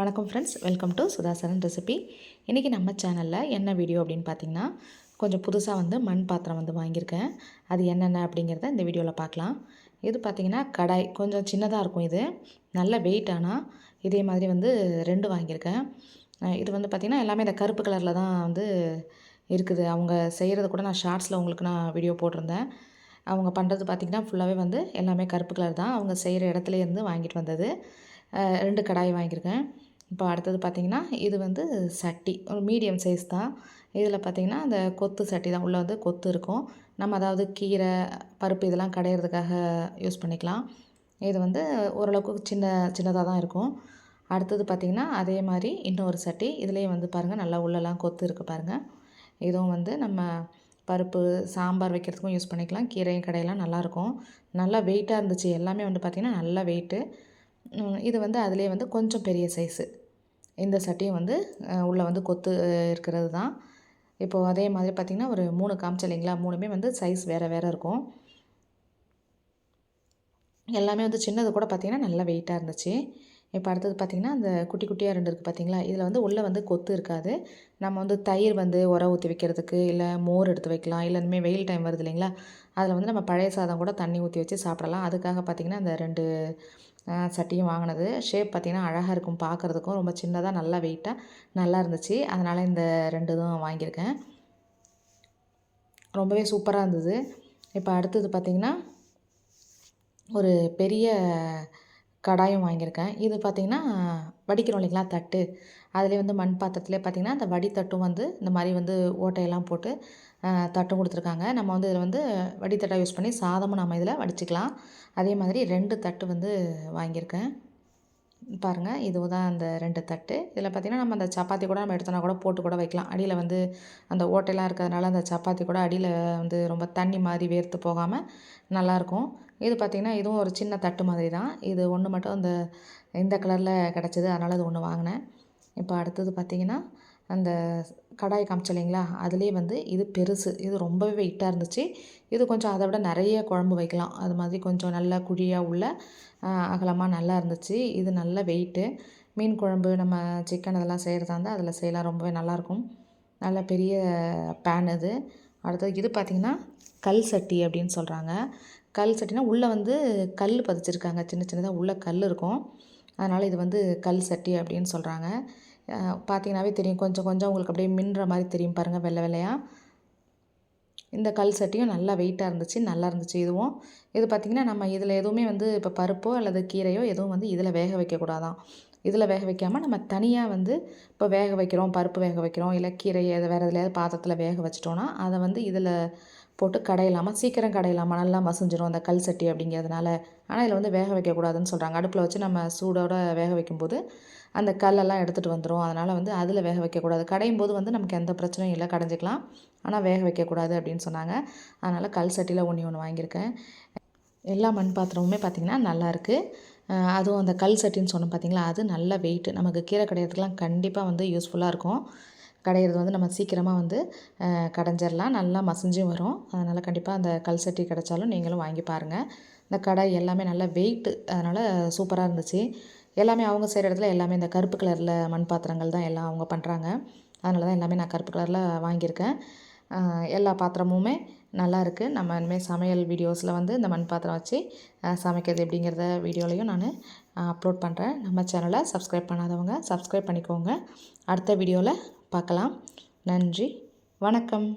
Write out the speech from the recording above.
வணக்கம் friends welcome to Sudhasaran recipe இன்றைக்கி நம்ம சேனலில் என்ன வீடியோ அப்படின்னு பார்த்தீங்கன்னா கொஞ்சம் புதுசாக வந்து மண் பாத்திரம் வந்து வாங்கியிருக்கேன். அது என்னென்ன அப்படிங்கிறத இந்த வீடியோவில் பார்க்கலாம் இது பார்த்திங்கன்னா கடாய். கொஞ்சம் சின்னதாக இருக்கும் இது. நல்ல வெயிட் ஆனால் இதே மாதிரி வந்து ரெண்டு வாங்கியிருக்கேன். இது வந்து பார்த்திங்கன்னா எல்லாமே இந்த கருப்பு கலரில் தான் வந்து இருக்குது. அவங்க செய்கிறது கூட நான் ஷார்ட்ஸில் உங்களுக்கு நான் வீடியோ போட்டிருந்தேன். அவங்க பண்ணுறது பார்த்திங்கன்னா ஃபுல்லாகவே வந்து எல்லாமே கருப்பு கலர் தான். அவங்க செய்கிற இடத்துலேருந்து வாங்கிட்டு வந்தது. ரெண்டு கடாய் வாங்கியிருக்கேன். இப்போ அடுத்தது பார்த்திங்கன்னா இது வந்து சட்டி. ஒரு மீடியம் சைஸ் தான். இதில் பார்த்திங்கன்னா அந்த கொத்து சட்டி தான். உள்ளே வந்து கொத்து இருக்கும். நம்ம அதாவது கீரை பருப்பு இதெல்லாம் கடையிறதுக்காக யூஸ் பண்ணிக்கலாம். இது வந்து ஓரளவுக்கு சின்ன சின்னதாக தான் இருக்கும். அடுத்தது பார்த்திங்கன்னா அதே மாதிரி இன்னொரு சட்டி. இதுலேயும் வந்து பாருங்கள் நல்லா உள்ளெல்லாம் கொத்து இருக்குது பாருங்கள் இதுவும் வந்து நம்ம பருப்பு சாம்பார் வைக்கிறதுக்கும் யூஸ் பண்ணிக்கலாம். கீரையும் கடையெல்லாம் நல்லாயிருக்கும். நல்லா வெயிட்டாக இருந்துச்சு. எல்லாமே வந்து பார்த்திங்கன்னா நல்லா வெயிட்டு. இது வந்து அதிலே வந்து கொஞ்சம் பெரிய சைஸு இந்த சட்டியும் வந்து உள்ளே வந்து கொத்து இருக்கிறது தான். இப்போது அதே மாதிரி பார்த்திங்கன்னா ஒரு மூணு காமிச்சு இல்லைங்களா? மூணுமே வந்து சைஸ் வேறு வேறு இருக்கும். எல்லாமே வந்து சின்னது கூட பார்த்திங்கன்னா நல்லா வெயிட்டாக இருந்துச்சு. இப்போ அடுத்தது பார்த்திங்கன்னா அந்த குட்டி குட்டியாக ரெண்டு இருக்குது பார்த்திங்களா? இதில் வந்து உள்ளே வந்து கொத்து இருக்காது. நம்ம வந்து தயிர் வந்து உர ஊற்றி வைக்கிறதுக்கு இல்லை மோர் எடுத்து வைக்கலாம் இல்லை இனிமேல் வெயில் டைம் வருது இல்லைங்களா? அதில் வந்து நம்ம பழைய சாதம் கூட தண்ணி ஊற்றி வச்சு சாப்பிடலாம். அதுக்காக பார்த்திங்கன்னா அந்த ரெண்டு சட்டியும் வாங்கினது. ஷேப் பார்த்திங்கன்னா அழகாக இருக்கும் பார்க்குறதுக்கும். ரொம்ப சின்னதாக நல்லா வெயிட்டாக நல்லா இருந்துச்சு. அதனால் இந்த ரெண்டு இதுவும் வாங்கியிருக்கேன். ரொம்பவே சூப்பராக இருந்தது. இப்போ அடுத்தது பார்த்திங்கன்னா ஒரு பெரிய கடாயும் வாங்கியிருக்கேன். இது பார்த்திங்கன்னா வடிக்கிறோம் இல்லைங்களா தட்டு. அதிலே வந்து மண் பாத்திரத்துலேயே பார்த்திங்கன்னா அந்த வடித்தட்டும் வந்து இந்த மாதிரி வந்து ஓட்டையெல்லாம் போட்டு தட்டும் கொடுத்துருக்காங்க. நம்ம வந்து இதில் வந்து வடித்தட்டாக யூஸ் பண்ணி சாதமும் நம்ம இதில் வடிச்சிக்கலாம். அதே மாதிரி ரெண்டு தட்டு வந்து வாங்கியிருக்கேன். பாருங்கள் இதுவும் தான் அந்த ரெண்டு தட்டு. இதில் பார்த்திங்கன்னா நம்ம அந்த சப்பாத்தி கூட நம்ம எடுத்தோன்னா கூட போட்டு கூட வைக்கலாம். அடியில் வந்து அந்த ஓட்டையெல்லாம் இருக்கிறதுனால அந்த சப்பாத்தி கூட அடியில் வந்து ரொம்ப தண்ணி மாதிரி வேர்த்து போகாமல் நல்லாயிருக்கும். இது பார்த்திங்கன்னா இதுவும் ஒரு சின்ன தட்டு மாதிரி தான் இது ஒன்று மட்டும் அந்த இந்த கலரில் கிடச்சிது. அதனால் அது ஒன்று வாங்கினேன். இப்போ அடுத்தது பார்த்திங்கன்னா அந்த கடாய் காமிச்சு இல்லைங்களா? அதுலேயே வந்து இது பெருசு. இது ரொம்பவே வெயிட்டாக இருந்துச்சு. இது கொஞ்சம் அதை விட நிறைய குழம்பு வைக்கலாம். அது மாதிரி கொஞ்சம் நல்லா குழியாக உள்ள அகலமாக நல்லா இருந்துச்சு. இது நல்ல வெயிட்டு மீன் குழம்பு நம்ம சிக்கன் அதெல்லாம் செய்கிறதா இருந்தால் அதில் செய்யலாம். ரொம்பவே நல்லாயிருக்கும் நல்ல பெரிய பேன் இது. அடுத்தது இது பார்த்திங்கன்னா கல் சட்டி அப்படின்னு சொல்கிறாங்க கல் சட்டினா உள்ளே வந்து கல் பதிச்சிருக்காங்க. சின்ன சின்னதாக உள்ளே கல் இருக்கும். அதனால் இது வந்து கல் சட்டி அப்படின்னு சொல்கிறாங்க பார்த்தீங்கன்னாவே தெரியும். கொஞ்சம் கொஞ்சம் உங்களுக்கு அப்படியே மின்னுற மாதிரி தெரியும் பாருங்கள் வெள்ளை வெள்ளையாக இந்த கல் சட்டியும் நல்லா வெயிட்டாக இருந்துச்சு நல்லா இருந்துச்சு இதுவும். இது பார்த்திங்கன்னா நம்ம இதில் எதுவுமே வந்து இப்போ பருப்போ அல்லது கீரையோ எதுவும் வந்து இதில் வேக வைக்கக்கூடாதான். இதில் வேக வைக்காமல் நம்ம தனியாக வந்து இப்போ வேக வைக்கிறோம் பருப்பு வேக வைக்கிறோம் இல்லை கீரை எதை வேறு எதுலையாவது பாத்திரத்தில் வேக வச்சிட்டோன்னா அதை வந்து இதில் போட்டு கடையிலாமல் சீக்கிரம் கடையிலாமல் நல்லா மசிஞ்சிரும் அந்த கல் சட்டி அப்படிங்கிறதுனால. ஆனால் இதில் வந்து வேக வைக்கக்கூடாதுன்னு சொல்கிறாங்க. அடுப்பில் வச்சு நம்ம சூடோட வேக வைக்கும்போது அந்த கல்லெல்லாம் எடுத்துகிட்டு வந்துடும் அதனால் வந்து அதில் வேக வைக்கக்கூடாது. கடையும் போது வந்து நமக்கு எந்த பிரச்சனையும் இல்லை கடைஞ்சிக்கலாம். ஆனால் வேக வைக்கக்கூடாது அப்படின்னு சொன்னாங்க. அதனால் கல் சட்டியில் ஒன்று ஒன்று வாங்கியிருக்கேன். எல்லா மண் பாத்திரமுமே பார்த்திங்கன்னா நல்லாயிருக்கு அதுவும் அந்த கல் சட்டின்னு சொன்னோம் பார்த்திங்களா அது நல்ல வெயிட் நமக்கு கீரை கடையிறதுக்கெலாம் கண்டிப்பாக வந்து யூஸ்ஃபுல்லாக இருக்கும். கடையிறது வந்து நம்ம சீக்கிரமாக வந்து கடைஞ்சிடலாம் நல்லா மசிஞ்சும் வரும். அதனால் கண்டிப்பாக அந்த கல் சட்டி கிடச்சாலும் நீங்களும் வாங்கி பாருங்கள் இந்த கடை எல்லாமே நல்லா வெயிட்டு அதனால் சூப்பராக இருந்துச்சு. எல்லாமே அவங்க செய்கிற இடத்துல எல்லாமே இந்த கருப்பு கலரில் மண் பாத்திரங்கள் தான் எல்லாம் அவங்க பண்ணுறாங்க அதனால தான் எல்லாமே நான் கருப்பு கலரில் வாங்கியிருக்கேன். எல்லா பாத்திரமுமே நல்லாயிருக்கு. நம்ம இனிமேல் சமையல் வீடியோஸில் வந்து இந்த மண் பாத்திரம் வச்சு சமைக்கிறது எப்படிங்கிறத வீடியோலையும் நான் அப்லோட் பண்ணுறேன் நம்ம சேனலை சப்ஸ்கிரைப் பண்ணாதவங்க சப்ஸ்கிரைப் பண்ணிக்கோங்க. அடுத்த வீடியோவில் பார்க்கலாம் நன்றி. வணக்கம்.